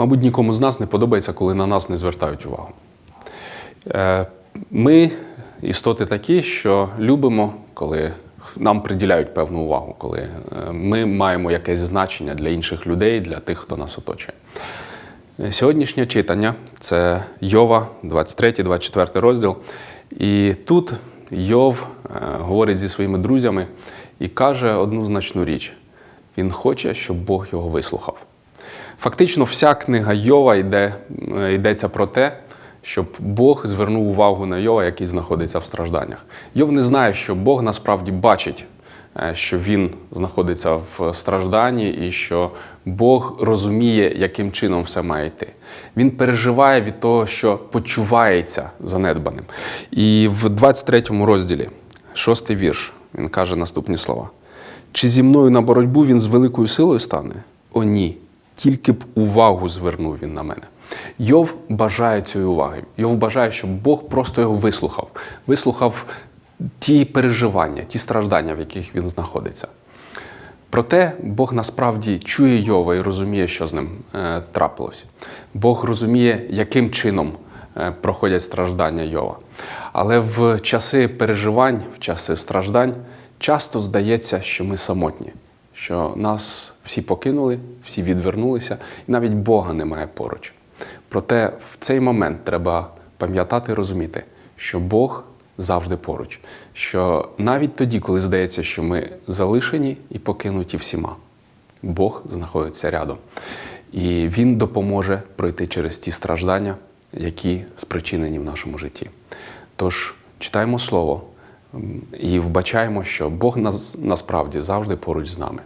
Мабуть, нікому з нас не подобається, коли на нас не звертають увагу. Е, Ми істоти такі, що любимо, коли нам приділяють певну увагу, коли е, ми маємо якесь значення для інших людей, для тих, хто нас оточує. Е, Сьогоднішнє читання це Йова, 23-24 розділ. І тут Йов говорить зі своїми друзями і каже одну значну річ: він хоче, щоб Бог його вислухав. Фактично, вся книга Йова йде, е, йдеться про те, щоб Бог звернув увагу на Йова, який знаходиться в стражданнях. Йов не знає, що Бог насправді бачить, е, що він знаходиться в стражданні і що Бог розуміє, яким чином все має йти. Він переживає від того, що почувається занедбаним. І в 23 розділі, шостий вірш, він каже наступні слова: Чи зі мною на боротьбу він з великою силою стане? О, ні. Тільки б увагу звернув він на мене. Йов бажає цієї уваги. Йов бажає, щоб Бог просто його вислухав, вислухав ті переживання, ті страждання, в яких він знаходиться. Проте Бог насправді чує Йова і розуміє, що з ним е, трапилось. Бог розуміє, яким чином е, проходять страждання Йова. Але в часи переживань, в часи страждань, часто здається, що ми самотні, що нас всі покинули, всі відвернулися, і навіть Бога немає поруч. Проте в цей момент треба пам'ятати і розуміти, що Бог завжди поруч. Що навіть тоді, коли здається, що ми залишені і покинуті всіма, Бог знаходиться рядом. І Він допоможе пройти через ті страждання, які спричинені в нашому житті. Тож читаємо Слово і вбачаємо, що Бог нас, насправді завжди поруч з нами.